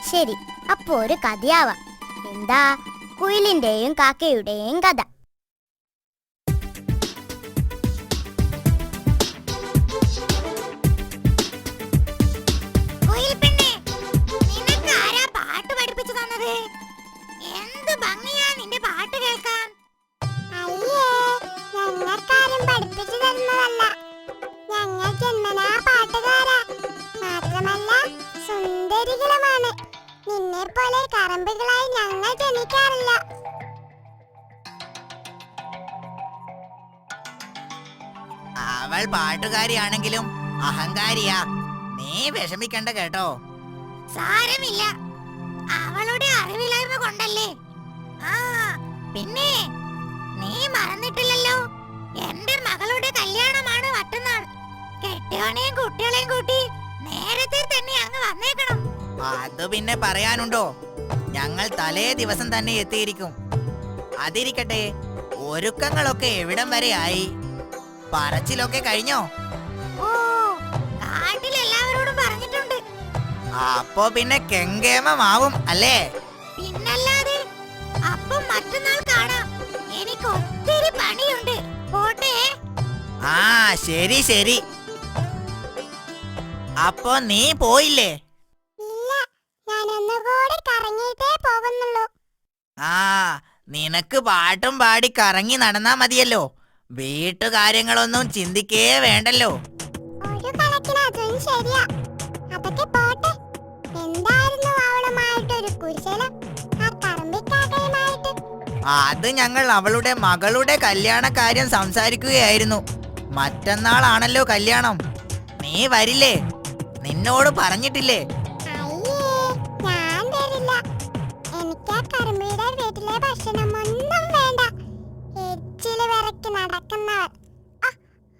ശരി അപ്പോ ഒരു കഥയാവാം. എന്താ കുയിലിന്റെയും കാക്കയുടെയും കഥ. പോലെ കറമ്പുകളായി ഞങ്ങൾ ജനിക്കാറില്ല. അവൾ പാട്ടുകാരിയാണെങ്കിലും അഹങ്കാരിയാ. നീ വിഷമിക്കണ്ട കേട്ടോ. സാരമില്ല. അവളുടെ അറിവില്ലായ്മ കൊണ്ടല്ലേ? ആ പിന്നെ നീ മറന്നിട്ടില്ലല്ലോ? എന്റെ മകളുടെ കല്യാണമാണ് മറ്റന്നാൾ. കെട്ടിയോനെയും കുട്ടികളെയും കൂട്ടി നേരത്തെ തന്നെ അങ്ങ് വന്നേക്കണം. അത് പിന്നെ പറയാനുണ്ടോ? ഞങ്ങൾ തലേ ദിവസം തന്നെ എത്തിയിരിക്കും. അതിരിക്കട്ടെ ഒരുക്കങ്ങളൊക്കെ എവിടം വരെ ആയി? പറച്ചിലൊക്കെ കഴിഞ്ഞോ? എല്ലാവരോടും പറഞ്ഞിട്ടുണ്ട്. അപ്പോ പിന്നെ കെങ്കേമമാവും അല്ലേ? പിന്നല്ലാതെ അപ്പം മറ്റന്നാൾ കാണാം. എനിക്ക് ഒത്തിരി പണിയുണ്ട്. പോട്ടെ? ആ ശരി ശരി. അപ്പോ നീ പോയില്ലേ? ഒന്നുകൂടി കറങ്ങിയിട്ടേ പോകുന്നുള്ളൂ. ആ നിനക്ക് പാട്ടും പാടി കറങ്ങി നടന്നാ മതിയല്ലോ. വീട്ടുകാര്യങ്ങളൊന്നും ചിന്തിക്കേ വേണ്ടല്ലോ. ഒരു കണക്കിന് അതും ശരിയാ. അതൊക്കെ പോട്ടെ. എന്തായിരുന്നു അവളുമായിട്ടൊരു കുശലം ആ കറമ്പിക്കാക്കയുമായിട്ട് അത് ഞങ്ങൾ അവളുടെ മകളുടെ കല്യാണ കാര്യം സംസാരിക്കുകയായിരുന്നു. മറ്റന്നാളാണല്ലോ കല്യാണം. നീ വരില്ലേ? നിന്നോട് പറഞ്ഞിട്ടില്ലേ? വിറക്കി നടക്കുന്നവർ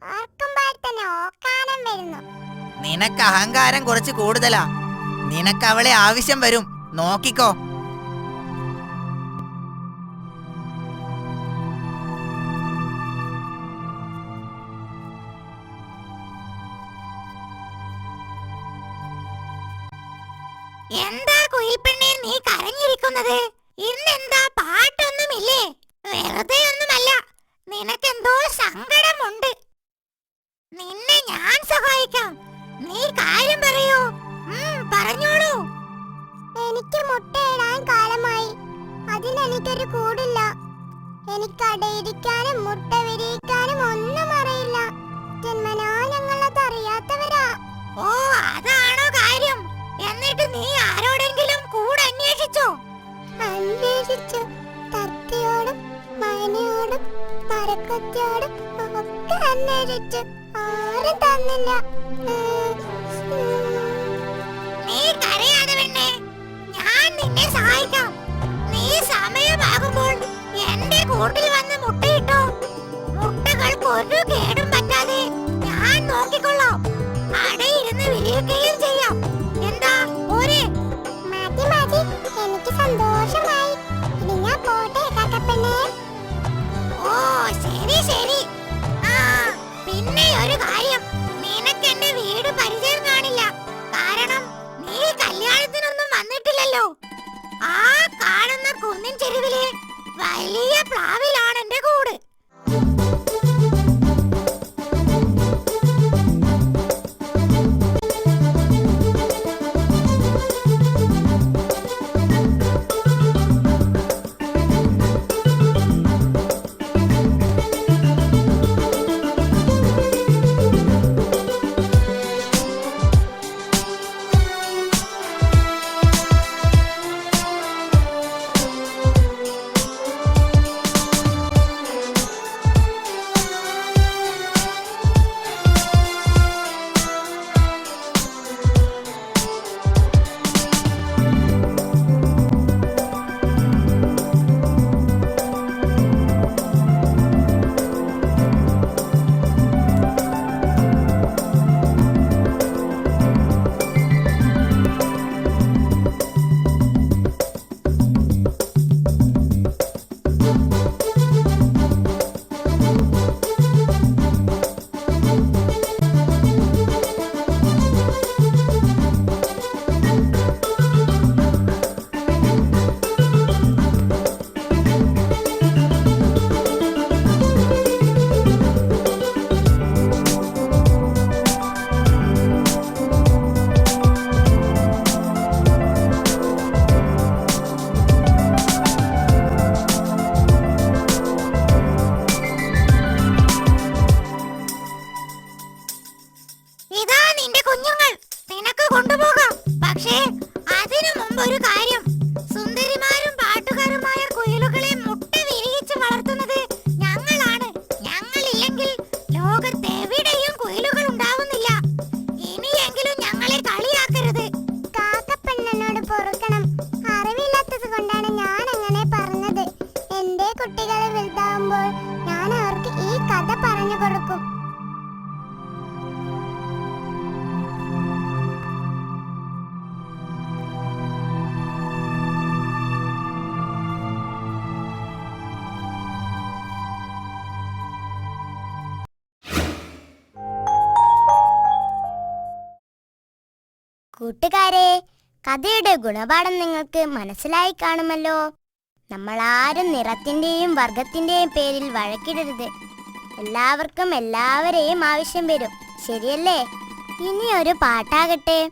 ഓർക്കുമ്പോൾ തന്നെ ഓക്കാനം വരുന്നു. നിനക്ക് അഹങ്കാരം കുറച്ച് കൂടുതലാ. നിനക്ക് അവളെ ആവശ്യം വരും. നോക്കിക്കോ. എന്താ കുയിൽപ്പെണ്ണെ നീ കരഞ്ഞിരിക്കുന്നത്? ഇന്നെന്താ പാട്ടൊന്നുമില്ലേ? വെറുതെ ഒന്നുമല്ല നിനക്കെന്തോ സങ്കടമുണ്ട്. നിന്നെ ഞാൻ സഹായിക്കാം. നീ കാര്യം പറയൂ. പറഞ്ഞോളൂ. എനിക്ക് മുട്ടയിടാൻ കാലമായി. അതിനെനിക്കൊരു കൂടില്ല എനിക്ക് അടയിരിക്കാനും മുട്ട വിരിയിക്കാനും ഒന്നും അറിയില്ല. ജന്മനാ ഞങ്ങളത് അറിയാത്തവരാ. ഓ അതാണോ കാര്യം. എന്നിട്ട് നീ ആരോടെങ്കിലും കൂടെ അന്വേഷിച്ചോ അന്വേഷിച്ചു. അന്വേഷിച്ചു ആരും തന്നില്ല. നീ കരയാതെ ഞാൻ നിന്നെ സഹായിക്കാം. നീ വന്ന് ഒരു ഒരു കാര്യം കൂട്ടുകാരെ കഥയുടെ ഗുണപാഠം നിങ്ങൾക്ക് മനസ്സിലായി കാണുമല്ലോ. നമ്മൾ ആരും നിറത്തിന്റെയും വർഗത്തിന്റെയും പേരിൽ വഴക്കിടരുത്. എല്ലാവർക്കും എല്ലാവരെയും ആവശ്യം വരും. ശരിയല്ലേ? ഇനി ഒരു പാട്ടാകട്ടെ.